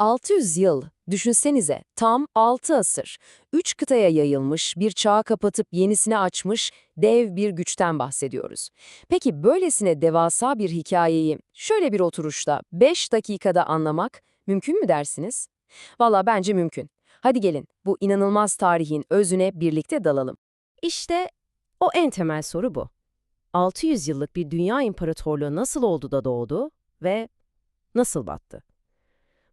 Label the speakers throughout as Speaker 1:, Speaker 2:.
Speaker 1: 600 yıl, düşünsenize, tam 6 asır. Üç kıtaya yayılmış, bir çağı kapatıp yenisini açmış dev bir güçten bahsediyoruz. Peki böylesine devasa bir hikayeyi şöyle bir oturuşta 5 dakikada anlamak mümkün mü dersiniz? Valla bence mümkün. Hadi gelin bu inanılmaz tarihin özüne birlikte dalalım. İşte o en temel soru bu. 600 yıllık bir dünya imparatorluğu nasıl oldu da doğdu ve nasıl battı?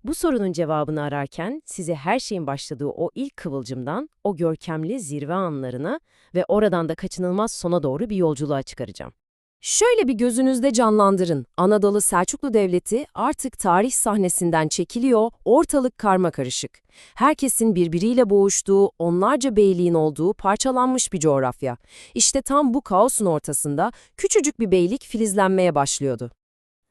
Speaker 1: Bu sorunun cevabını ararken size her şeyin başladığı o ilk kıvılcımdan, o görkemli zirve anlarına ve oradan da kaçınılmaz sona doğru bir yolculuğa çıkaracağım. Şöyle bir gözünüzde canlandırın. Anadolu Selçuklu Devleti artık tarih sahnesinden çekiliyor, ortalık karma karışık. Herkesin birbiriyle boğuştuğu, onlarca beyliğin olduğu parçalanmış bir coğrafya. İşte tam bu kaosun ortasında küçücük bir beylik filizlenmeye başlıyordu.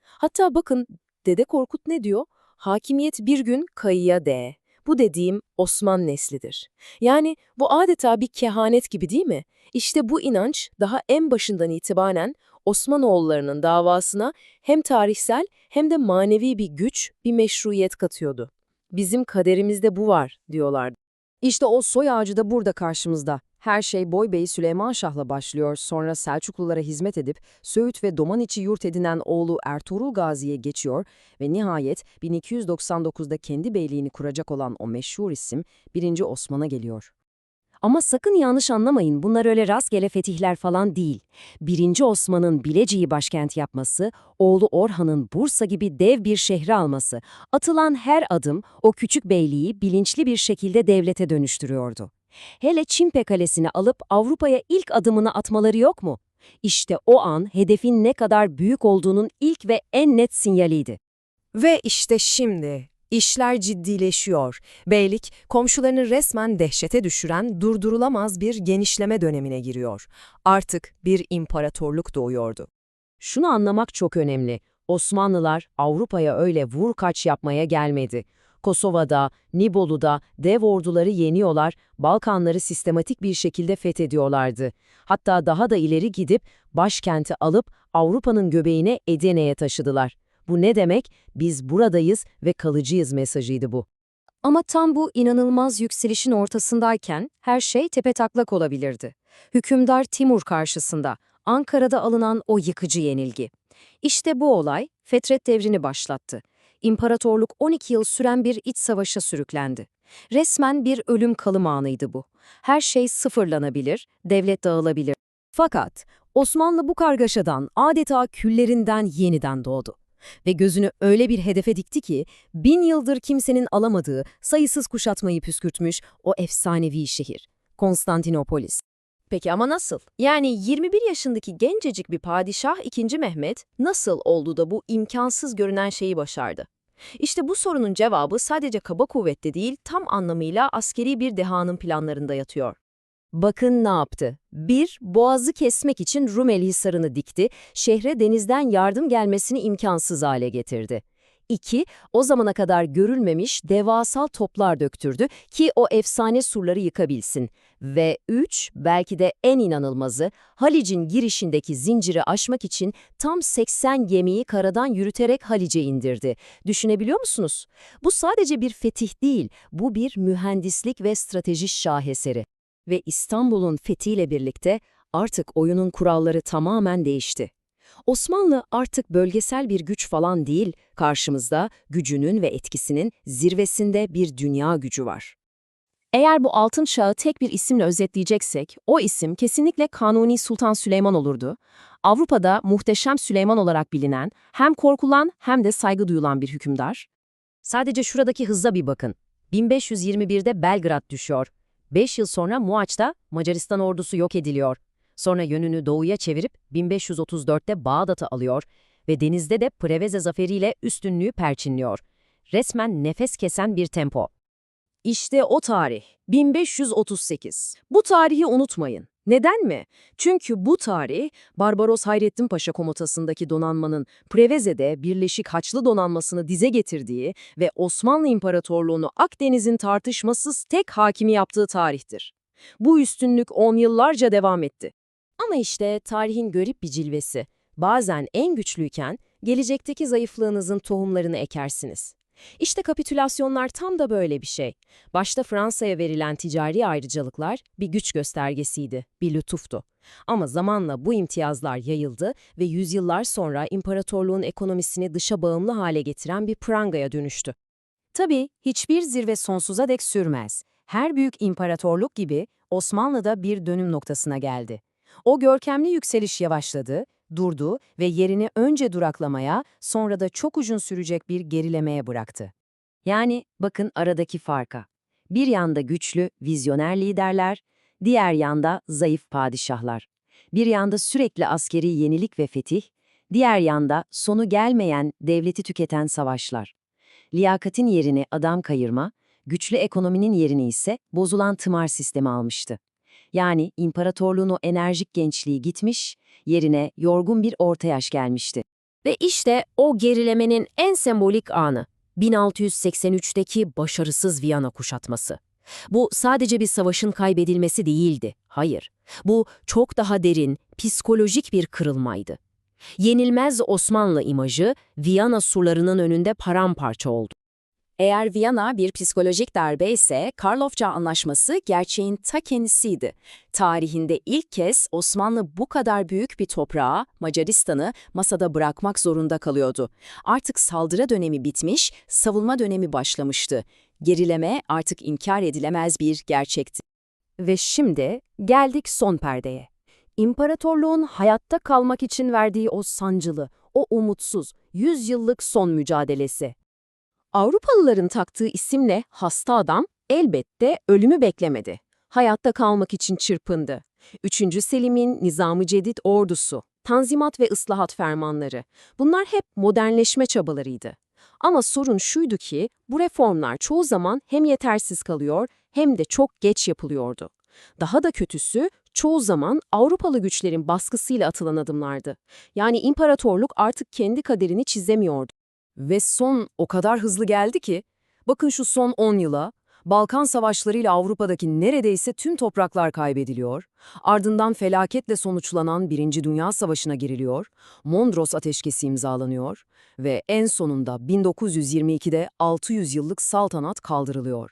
Speaker 1: Hatta bakın Dede Korkut ne diyor? Hakimiyet bir gün kayıya değ. Bu dediğim Osman neslidir. Yani bu adeta bir kehanet gibi değil mi? İşte bu inanç daha en başından itibaren Osmanoğullarının davasına hem tarihsel hem de manevi bir güç, bir meşruiyet katıyordu. Bizim kaderimizde bu var diyorlardı. İşte o soy ağacı da burada karşımızda. Her şey Boybey Süleyman Şah'la başlıyor, sonra Selçuklulara hizmet edip Söğüt ve Domaniçi yurt edinen oğlu Ertuğrul Gazi'ye geçiyor ve nihayet 1299'da kendi beyliğini kuracak olan o meşhur isim 1. Osman'a geliyor. Ama sakın yanlış anlamayın, bunlar öyle rastgele fetihler falan değil. 1. Osman'ın Bilecik'i başkent yapması, oğlu Orhan'ın Bursa gibi dev bir şehri alması, atılan her adım o küçük beyliği bilinçli bir şekilde devlete dönüştürüyordu. Hele Çimpe Kalesi'ni alıp Avrupa'ya ilk adımını atmaları yok mu? İşte o an hedefin ne kadar büyük olduğunun ilk ve en net sinyaliydi.
Speaker 2: Ve işte şimdi işler ciddileşiyor. Beylik komşularını resmen dehşete düşüren durdurulamaz bir genişleme dönemine giriyor. Artık bir imparatorluk doğuyordu.
Speaker 1: Şunu anlamak çok önemli. Osmanlılar Avrupa'ya öyle vur kaç yapmaya gelmedi. Kosova'da, Nibolu'da dev orduları yeniyorlar, Balkanları sistematik bir şekilde fethediyorlardı. Hatta daha da ileri gidip başkenti alıp Avrupa'nın göbeğine Edirne'ye taşıdılar. Bu ne demek? Biz buradayız ve kalıcıyız mesajıydı bu. Ama tam bu inanılmaz yükselişin ortasındayken her şey tepetaklak olabilirdi. Hükümdar Timur karşısında Ankara'da alınan o yıkıcı yenilgi. İşte bu olay Fetret devrini başlattı. İmparatorluk 12 yıl süren bir iç savaşa sürüklendi. Resmen bir ölüm kalım anıydı bu. Her şey sıfırlanabilir, devlet dağılabilir. Fakat Osmanlı bu kargaşadan adeta küllerinden yeniden doğdu. Ve gözünü öyle bir hedefe dikti ki, bin yıldır kimsenin alamadığı, sayısız kuşatmayı püskürtmüş o efsanevi şehir, Konstantinopolis. Peki ama nasıl? Yani 21 yaşındaki gencecik bir padişah 2. Mehmet nasıl oldu da bu imkansız görünen şeyi başardı? İşte bu sorunun cevabı sadece kaba kuvvette değil, tam anlamıyla askeri bir dehanın planlarında yatıyor. Bakın ne yaptı. 1. Boğazı kesmek için Rumeli Hisarı'nı dikti, şehre denizden yardım gelmesini imkansız hale getirdi. 2. O zamana kadar görülmemiş devasal toplar döktürdü ki o efsane surları yıkabilsin. Ve 3. Belki de en inanılmazı, Halic'in girişindeki zinciri aşmak için tam 80 gemiyi karadan yürüterek Halic'e indirdi. Düşünebiliyor musunuz? Bu sadece bir fetih değil, bu bir mühendislik ve strateji şaheseri. Ve İstanbul'un fethiyle birlikte artık oyunun kuralları tamamen değişti. Osmanlı artık bölgesel bir güç falan değil, karşımızda gücünün ve etkisinin zirvesinde bir dünya gücü var. Eğer bu altın çağı tek bir isimle özetleyeceksek, o isim kesinlikle Kanuni Sultan Süleyman olurdu. Avrupa'da Muhteşem Süleyman olarak bilinen, hem korkulan hem de saygı duyulan bir hükümdar. Sadece şuradaki hızla bir bakın. 1521'de Belgrad düşüyor. 5 yıl sonra Muaç'ta Macaristan ordusu yok ediliyor. Sonra yönünü doğuya çevirip 1534'te Bağdat'ı alıyor ve denizde de Preveze zaferiyle üstünlüğü perçinliyor. Resmen nefes kesen bir tempo. İşte o tarih, 1538. Bu tarihi unutmayın. Neden mi? Çünkü bu tarih, Barbaros Hayrettin Paşa komutasındaki donanmanın Preveze'de Birleşik Haçlı donanmasını dize getirdiği ve Osmanlı İmparatorluğunu Akdeniz'in tartışmasız tek hakimi yaptığı tarihtir. Bu üstünlük on yıllarca devam etti. Ama işte tarihin garip bir cilvesi. Bazen en güçlüyken gelecekteki zayıflığınızın tohumlarını ekersiniz. İşte kapitülasyonlar tam da böyle bir şey. Başta Fransa'ya verilen ticari ayrıcalıklar bir güç göstergesiydi, bir lütuftu. Ama zamanla bu imtiyazlar yayıldı ve yüzyıllar sonra imparatorluğun ekonomisini dışa bağımlı hale getiren bir prangaya dönüştü. Tabii hiçbir zirve sonsuza dek sürmez. Her büyük imparatorluk gibi Osmanlı da bir dönüm noktasına geldi. O görkemli yükseliş yavaşladı, durdu ve yerini önce duraklamaya, sonra da çok uzun sürecek bir gerilemeye bıraktı. Yani bakın aradaki farka. Bir yanda güçlü, vizyoner liderler, diğer yanda zayıf padişahlar. Bir yanda sürekli askeri yenilik ve fetih, diğer yanda sonu gelmeyen, devleti tüketen savaşlar. Liyakatin yerini adam kayırma, güçlü ekonominin yerini ise bozulan tımar sistemi almıştı. Yani imparatorluğun o enerjik gençliği gitmiş, yerine yorgun bir orta yaş gelmişti.
Speaker 3: Ve işte o gerilemenin en sembolik anı, 1683'teki başarısız Viyana kuşatması. Bu sadece bir savaşın kaybedilmesi değildi, hayır. Bu çok daha derin, psikolojik bir kırılmaydı. Yenilmez Osmanlı imajı Viyana surlarının önünde paramparça oldu.
Speaker 4: Eğer Viyana bir psikolojik darbe ise Karlofça Anlaşması gerçeğin ta kendisiydi. Tarihinde ilk kez Osmanlı bu kadar büyük bir toprağı, Macaristan'ı masada bırakmak zorunda kalıyordu. Artık saldırı dönemi bitmiş, savunma dönemi başlamıştı. Gerileme artık inkar edilemez bir gerçekti.
Speaker 2: Ve şimdi geldik son perdeye. İmparatorluğun hayatta kalmak için verdiği o sancılı, o umutsuz, yüzyıllık son mücadelesi. Avrupalıların taktığı isimle hasta adam elbette ölümü beklemedi. Hayatta kalmak için çırpındı. 3. Selim'in Nizam-ı Cedid ordusu, tanzimat ve ıslahat fermanları, bunlar hep modernleşme çabalarıydı. Ama sorun şuydu ki bu reformlar çoğu zaman hem yetersiz kalıyor hem de çok geç yapılıyordu. Daha da kötüsü çoğu zaman Avrupalı güçlerin baskısıyla atılan adımlardı. Yani imparatorluk artık kendi kaderini çizemiyordu.
Speaker 5: Ve son o kadar hızlı geldi ki, bakın şu son 10 yıla, Balkan savaşlarıyla Avrupa'daki neredeyse tüm topraklar kaybediliyor, ardından felaketle sonuçlanan Birinci Dünya Savaşı'na giriliyor, Mondros Ateşkesi imzalanıyor ve en sonunda 1922'de 600 yıllık saltanat kaldırılıyor.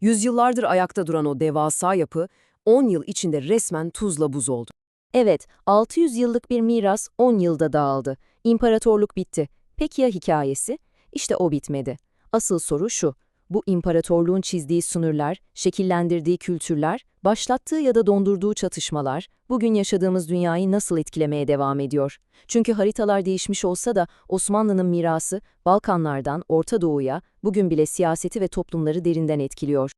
Speaker 5: Yüzyıllardır ayakta duran o devasa yapı, 10 yıl içinde resmen tuzla buz oldu.
Speaker 2: Evet, 600 yıllık bir miras 10 yılda dağıldı. İmparatorluk bitti. Peki ya hikayesi? İşte o bitmedi. Asıl soru şu. Bu imparatorluğun çizdiği sınırlar, şekillendirdiği kültürler, başlattığı ya da dondurduğu çatışmalar bugün yaşadığımız dünyayı nasıl etkilemeye devam ediyor? Çünkü haritalar değişmiş olsa da Osmanlı'nın mirası Balkanlardan Orta Doğu'ya bugün bile siyaseti ve toplumları derinden etkiliyor.